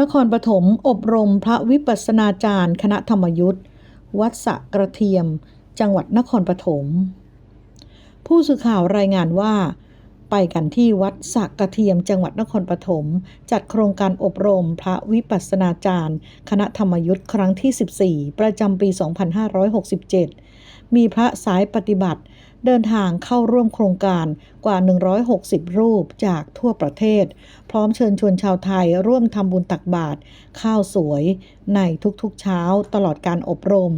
นครปฐมอบรมพระวิปัสสนาจารย์ คณะธรรมยุทธ์วัดสะกระเทียม จังหวัดนครปฐม ผู้สื่อข่าวรายงานว่า ไปกันที่วัดสะกระเทียม จังหวัดนครปฐม จัดโครงการอบรมพระวิปัสสนาจารย์ คณะธรรมยุทธ์ครั้งที่ 14 ประจำปี 2567 มีพระสายปฏิบัติ เดินทางเข้าร่วมโครงการกว่า 160 รูปจากทั่วประเทศ พร้อมเชิญชวนชาวไทยร่วมทำบุญตักบาตรข้าวสวยในทุกๆเช้าตลอดการอบรม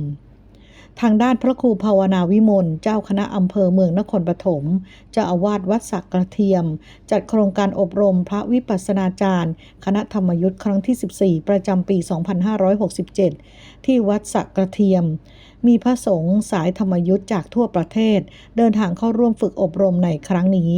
ทางด้านพระครูภาวนาวิมล เจ้าคณะอำเภอเมืองนครปฐมเจ้าอาวาสวัดสักกระเทียม จัดโครงการอบรมพระวิปัสสนาจารย์ คณะธรรมยุทธ์ครั้งที่ 14 ประจำปี 2567 ที่วัดสักกระเทียม มีพระสงฆ์สายธรรมยุทธ์จากทั่วประเทศ เดินทางเข้าร่วมฝึกอบรมในครั้งนี้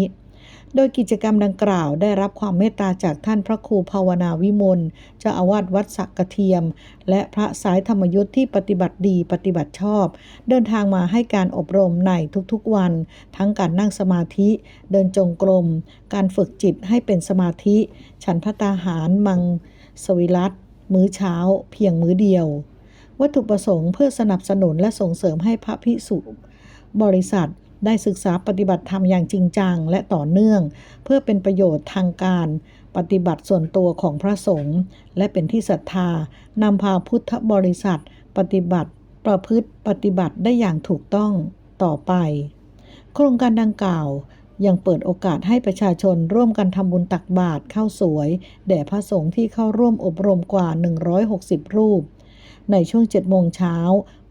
โดยกิจกรรมดังกล่าวได้รับความเมตตาจากท่านพระครูภาวนาวิมลเจ้าอาวาสวัดสักกระเทียม และพระสายธรรมยุทธ์ที่ปฏิบัติดีปฏิบัติชอบ เดินทางมาให้การอบรมในทุกๆวัน ทั้งการนั่งสมาธิ เดินจงกรม การฝึกจิตให้เป็นสมาธิ ฉันพระตาหารมังสวิรัตมื้อเช้า เพียงมื้อเดียว วัตถุประสงค์เพื่อสนับสนุนและส่งเสริมให้พระภิกษุบริษัท ได้ศึกษาปฏิบัติธรรมอย่างจริงจังและต่อเนื่อง เพื่อเป็นประโยชน์ทางการปฏิบัติส่วนตัวของพระสงฆ์และเป็นที่ศรัทธานำพาพุทธบริษัท ปฏิบัติ ประพฤติปฏิบัติได้อย่างถูกต้องต่อไป โครงการดังกล่าวยังเปิดโอกาสให้ประชาชนร่วมกันทำบุญตักบาตรข้าวสวย แด่พระสงฆ์ที่เข้าร่วมอบรมกว่า 160 รูป ในช่วง7โมงเช้า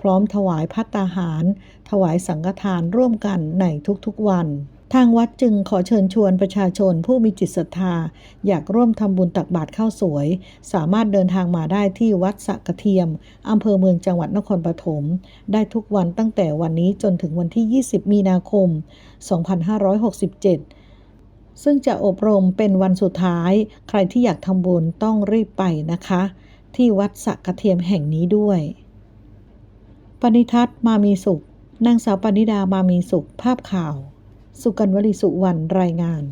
พร้อมถวายพัตตาหาร ถวายสังฆทานร่วมกันในทุกๆวัน ทางวัดจึงขอเชิญชวนประชาชนผู้มีจิตศรัทธา อยากร่วมทำบุญตักบาตรข้าวสวย สามารถเดินทางมาได้ที่วัดสะกะเทียมอำเภอเมืองจังหวัดนครปฐมได้ทุกวันตั้งแต่วันนี้จนถึงวันที่ 20 มีนาคม 2567ซึ่งจะอบรมเป็นวันสุดท้าย ใครที่อยากทำบุญต้องรีบไปนะคะ ที่วัดสะกระเทียมแห่งนี้ด้วย ปณิทัศน์มามีสุขนางสาวปณิดามามีสุขภาพข่าว สุกันวลีสุวรรณรายงาน